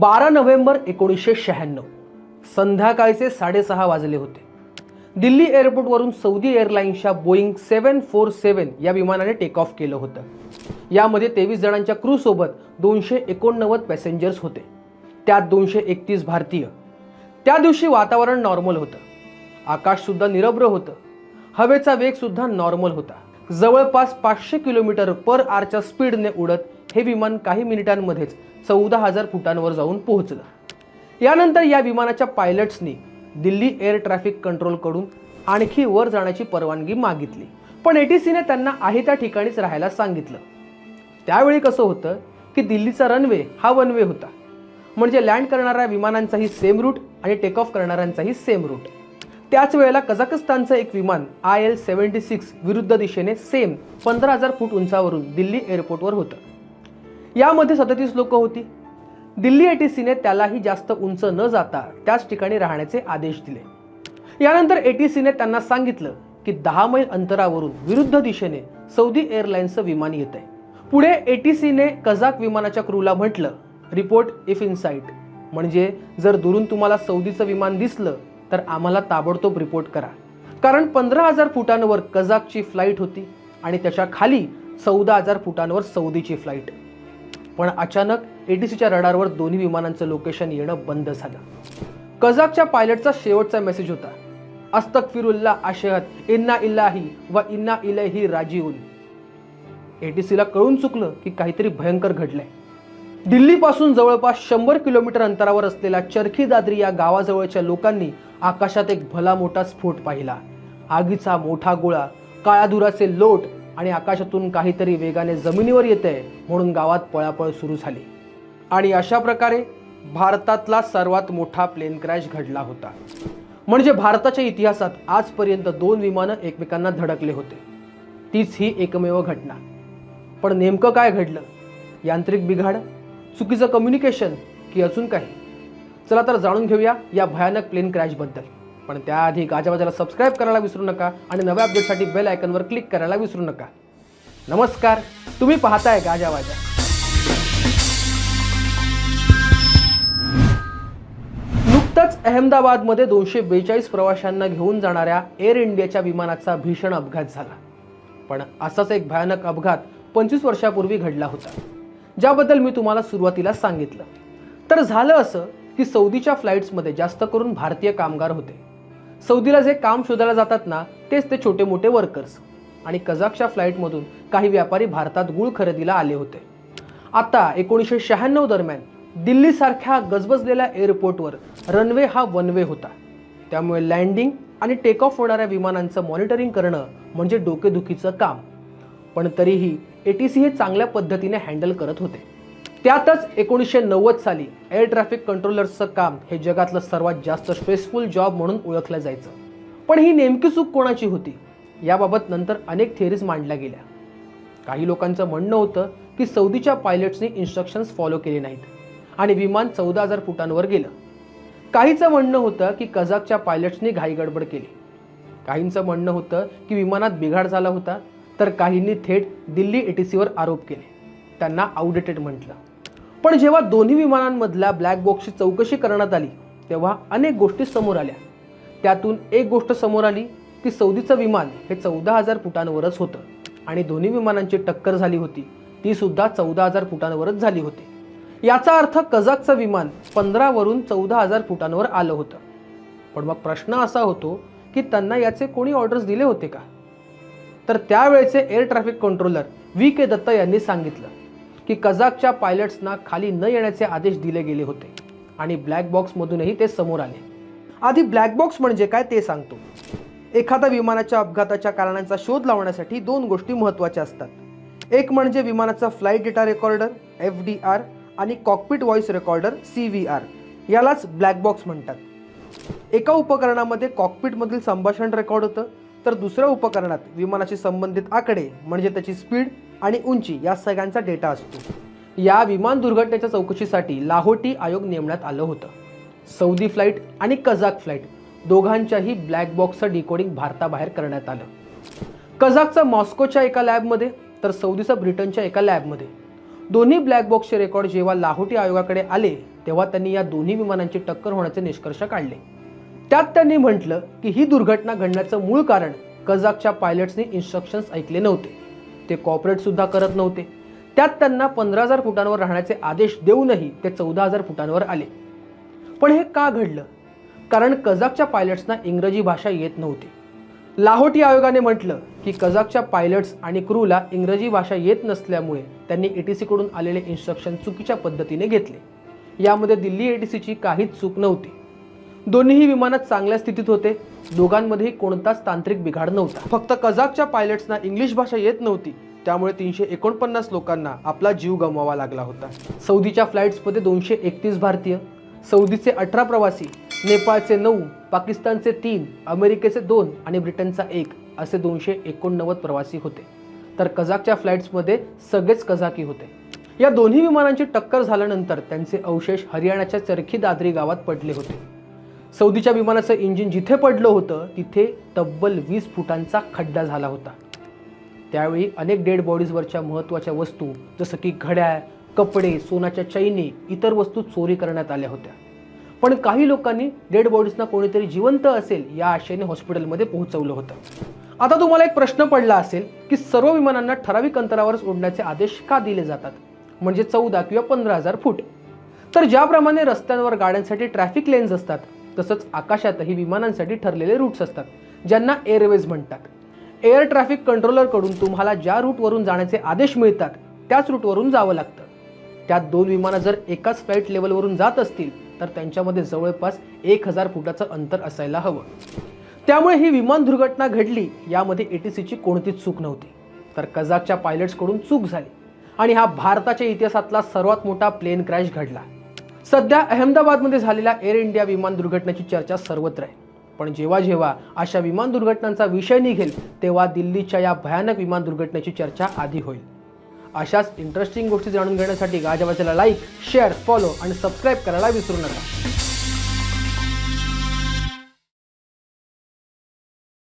बारा नोव्हेंबर एकोणीसशे शहाण्णव. संध्याकाळचे साडेसहा वाजले होते. दिल्ली एअरपोर्टवरून सौदी एअरलाईन्सच्या बोईंग सेवन फोर सेवन या विमानाने टेक ऑफ केलं होतं. यामध्ये तेवीस जणांच्या क्रूसोबत दोनशे एकोणनव्वद पॅसेंजर्स होते. त्यात दोनशे एकतीस भारतीय. त्या दिवशी वातावरण नॉर्मल होतं. आकाशसुद्धा निरभ्र होतं. हवेचा वेगसुद्धा नॉर्मल होता. जवळपास पाचशे किलोमीटर पर आरच्या स्पीडने उडत हे विमान काही मिनिटांमध्येच चौदा हजार फुटांवर जाऊन पोहोचलं. यानंतर या विमानाच्या पायलट्सनी दिल्ली एअर ट्रॅफिक कंट्रोलकडून आणखी वर जाण्याची परवानगी मागितली. पण एटीसीने त्यांना आहे त्या ठिकाणीच राहायला सांगितलं. त्यावेळी कसं होतं की दिल्लीचा रनवे हा वन वे होता. म्हणजे लँड करणाऱ्या विमानांचाही सेम रूट आणि टेक ऑफ करणाऱ्यांचाही सेम रूट त्याच वेळेला कझाकस्तानचं एक विमान आय एल सेव्हन्टी सिक्स विरुद्ध दिशेने सेम पंधरा हजार फूट उंचावरून दिल्ली एअरपोर्टवर होतं. यामध्ये सदतीस लोक होती. दिल्ली एटीसीने त्यालाही जास्त उंच न जाता त्याच ठिकाणी राहण्याचे आदेश दिले. यानंतर एटीसीने त्यांना सांगितलं की दहा मैल अंतरावरून विरुद्ध दिशेने सौदी एअरलाईन्सचं विमान येत आहे पुढे एटीसीने कझाक विमानाच्या क्रूला म्हटलं रिपोर्ट इफ इन साईट म्हणजे जर दुरून तुम्हाला सौदीचं विमान दिसलं तर आम्हाला ताबडतोब रिपोर्ट करा. कारण पंधरा हजार फुटांवर कझाकची फ्लाईट होती आणि त्याच्याखाली चौदा हजार फुटांवर सौदीची फ्लाईट पण अचानक एटीसीच्या रडारवर दोन्ही विमानांचं लोकेशन येणं बंद झालं. कझाकच्या पायलटचा शेवटचा मेसेज होता. अस्तक फिरुल्ला आशहत इन्ना इल्लाही व इन्ना इलही राजीऊन. एटीसीला कळून चुकलं की काहीतरी भयंकर घडलंय. दिल्लीपासून जवळपास शंभर किलोमीटर अंतरावर असलेल्या चरखी दादरी या गावाजवळच्या लोकांनी आकाशात एक भला मोठा स्फोट पाहिला. आगीचा मोठा गोळा काळाधुराचे लोट आणि आकाशातून काहीतरी वेगाने जमिनीवर येते म्हणून गावात पळापळ सुरू झाली. आणि अशा प्रकारे भारतातला सर्वात मोठा प्लेन क्रॅश घडला होता. म्हणजे भारताच्या इतिहासात आजपर्यंत दोन विमानं एकमेकांना धडकले होते. तीच ही एकमेव घटना. पण नेमकं काय घडलं? यांत्रिक बिघाड? चुकीचं कम्युनिकेशन की अजून काही? चला तर जाणून घेऊया या भयानक प्लेन क्रॅशबद्दल पण त्याआधी गाजावाजाला सबस्क्राईब करायला विसरू नका आणि नव्या अपडेटसाठी बेल आयकनवर क्लिक करायला विसरू नका. नमस्कार. तुम्ही पाहताय गाजावाजा नुकतंच अहमदाबादमध्ये दोनशे बेचाळीस प्रवाशांना घेऊन जाणाऱ्या एअर इंडियाच्या विमानाचा भीषण अपघात झाला. पण असाच एक भयानक अपघात पंचवीस वर्षापूर्वी घडला होता. ज्याबद्दल मी तुम्हाला सुरुवातीला सांगितलं. तर झालं असं की सौदीच्या फ्लाईट्समध्ये जास्त करून भारतीय कामगार होते. सौदीला जे काम शोधायला जातात ना तेच ते छोटे मोठे वर्कर्स आणि कझाकच्या फ्लाईटमधून काही व्यापारी भारतात गुळ खरेदीला आले होते. आता एकोणीसशे शहाण्णव दरम्यान दिल्लीसारख्या गजबजलेल्या एअरपोर्टवर रनवे हा वन वे होता. त्यामुळे लँडिंग आणि टेक ऑफ होणाऱ्या विमानांचं मॉनिटरिंग करणं म्हणजे डोकेदुखीचं काम. पण तरीही ए टी सी हे चांगल्या पद्धतीने हँडल करत होते. त्यातच एकोणीसशे नव्वद साली एअर ट्रॅफिक कंट्रोलर्सचं काम हे जगातलं सर्वात जास्त स्ट्रेसफुल जॉब म्हणून ओळखलं जायचं. पण ही नेमकी चूक कोणाची होती? याबाबत नंतर अनेक थिअरीज मांडल्या गेल्या. काही लोकांचं म्हणणं होतं की सौदीच्या पायलट्सनी इन्स्ट्रक्शन्स फॉलो केले नाहीत आणि विमान चौदा हजार फुटांवर गेलं. काहीचं म्हणणं होतं की कझाकच्या पायलट्सनी घाईगडबड केली. काहींचं म्हणणं होतं की विमानात बिघाड झाला होता तर काहींनी थेट दिल्ली एटीसीवर आरोप केले. त्यांना आउटडेटेड म्हटलं. पण जेव्हा दोन्ही विमानांमधल्या ब्लॅक बॉक्सची चौकशी करण्यात आली तेव्हा अनेक गोष्टी समोर आल्या. त्यातून एक गोष्ट समोर आली की सौदीचं विमान हे चौदा हजार फुटांवरच होतं आणि दोन्ही विमानांची टक्कर झाली होती ती सुद्धा चौदा हजार फुटांवरच झाली होती. याचा अर्थ कझाकचं विमान पंधरावरून चौदा हजार फुटांवर आलं होतं. पण मग प्रश्न असा होतो की त्यांना याचे कोणी ऑर्डर्स दिले होते का? तर त्यावेळेचे air traffic controller V K Datta यांनी सांगितलं की कझाकच्या पायलट्सना खाली न येण्याचे आदेश दिले गेले होते. आणि ब्लॅक बॉक्समधूनही ते समोर आले. आधी ब्लॅक बॉक्स म्हणजे काय ते सांगतो. एखाद्या विमानाच्या अपघाताच्या कारणांचा शोध लावण्यासाठी दोन गोष्टी महत्त्वाच्या असतात. एक म्हणजे विमानाचा flight data recorder F D R आणि cockpit voice recorder C V R. यालाच ब्लॅक बॉक्स म्हणतात. एका उपकरणामध्ये कॉकपिटमधील संभाषण रेकॉर्ड होतं तर दुसऱ्या उपकरणात विमानाशी संबंधित आकडे म्हणजे त्याची स्पीड आणि उंची या सगळ्यांचा डेटा असतो. या विमान दुर्घटनेच्या चौकशीसाठी लाहोटी आयोग नेमण्यात आलं होतं. सौदी फ्लाईट आणि कझाक फ्लाईट दोघांच्याही ब्लॅक बॉक्सचं डिकोडिंग भारताबाहेर करण्यात आलं. कझाकचं मॉस्कोच्या एका लॅबमध्ये तर सौदीचं ब्रिटनच्या एका लॅबमध्ये. दोन्ही ब्लॅक बॉक्सचे रेकॉर्ड जेव्हा लाहोटी आयोगाकडे आले तेव्हा त्यांनी या दोन्ही विमानांची टक्कर होण्याचे निष्कर्ष काढले. त्यात त्यांनी म्हटलं की ही दुर्घटना घडण्याचं मूळ कारण कझाकच्या पायलट्सनी इन्स्ट्रक्शन्स ऐकले नव्हते. ते कॉपरेटसुद्धा करत नव्हते. त्यात त्यांना पंधरा हजार फुटांवर राहण्याचे आदेश देऊनही ते चौदा हजार फुटांवर आले. पण हे का घडलं? कारण कझाकच्या पायलट्सना इंग्रजी भाषा येत नव्हती. लाहोटी आयोगाने म्हटलं की कझाकच्या पायलट्स आणि क्रूला इंग्रजी भाषा येत नसल्यामुळे त्यांनी एटीसीकडून आलेले इन्स्ट्रक्शन चुकीच्या पद्धतीने घेतले. यामध्ये दिल्ली एटीसीची काहीच चूक नव्हती. दोन्हीही विमानात चांगल्या स्थितीत होते. दोघांमध्येही कोणताच तांत्रिक बिघाड नव्हता. फक्त कझाकच्या पायलट्सना इंग्लिश भाषा येत नव्हती. त्यामुळे तीनशे एकोणपन्नास लोकांना आपला जीव गमवावा लागला होता. सौदीच्या फ्लाईट्समध्ये दोनशे एकतीस भारतीय सौदीचे अठरा प्रवासी नेपाळचे नऊ पाकिस्तानचे तीन अमेरिकेचे दोन आणि ब्रिटनचा एक असे दोनशे एकोणनव्वद प्रवासी होते. तर कझाकच्या फ्लाईट्समध्ये सगळेच कझाकी होते. या दोन्ही विमानांची टक्कर झाल्यानंतर त्यांचे अवशेष हरियाणाच्या चरखी दादरी गावात पडले होते. सौदीच्या विमानाचं इंजिन जिथे पडलं होतं तिथे तब्बल वीस फुटांचा खड्डा झाला होता. त्यावेळी अनेक डेड बॉडीजवरच्या महत्त्वाच्या वस्तू जसं की घड्याळ कपडे सोन्याच्या चैनी इतर वस्तू चोरी करण्यात आल्या होत्या. पण काही लोकांनी डेड बॉडीजना कोणीतरी जिवंत असेल या आशेने हॉस्पिटलमध्ये पोहोचवलं होतं. आता तुम्हाला एक प्रश्न पडला असेल की सर्व विमानांना ठराविक अंतरावरच उडण्याचे आदेश का दिले जातात? म्हणजे चौदा किंवा पंधरा हजार फूट. तर ज्याप्रमाणे रस्त्यांवर गाड्यांसाठी ट्रॅफिक लेन्स असतात तसंच आकाशातही विमानांसाठी ठरलेले रूट्स असतात ज्यांना एअरवेज म्हणतात. एअर ट्रॅफिक कंट्रोलरकडून तुम्हाला ज्या रूटवरून जाण्याचे आदेश मिळतात त्याच रूटवरून जावं लागतं. त्यात दोन विमानं जर एकाच फ्लाईट लेवलवरून जात असतील तर त्यांच्यामध्ये जवळपास एक हजार फुटाचं अंतर असायला हवं. त्यामुळे ही विमान दुर्घटना घडली यामध्ये एटीसीची कोणतीच चूक नव्हती. तर कझाकच्या पायलट्सकडून चूक झाली. आणि हा भारताच्या इतिहासातला सर्वात मोठा प्लेन क्रॅश घडला. सध्या अहमदाबादमध्ये झालेल्या एअर इंडिया विमान दुर्घटनेची चर्चा सर्वत्र आहे. पण जेव्हा जेव्हा अशा विमान दुर्घटनांचा विषय निघेल तेव्हा दिल्लीच्या या भयानक विमान दुर्घटनेची चर्चा आधी होईल. अशाच इंटरेस्टिंग गोष्टी जाणून घेण्यासाठी गाजावाच्याला लाईक शेअर फॉलो आणि सबस्क्राईब करायला विसरू नका.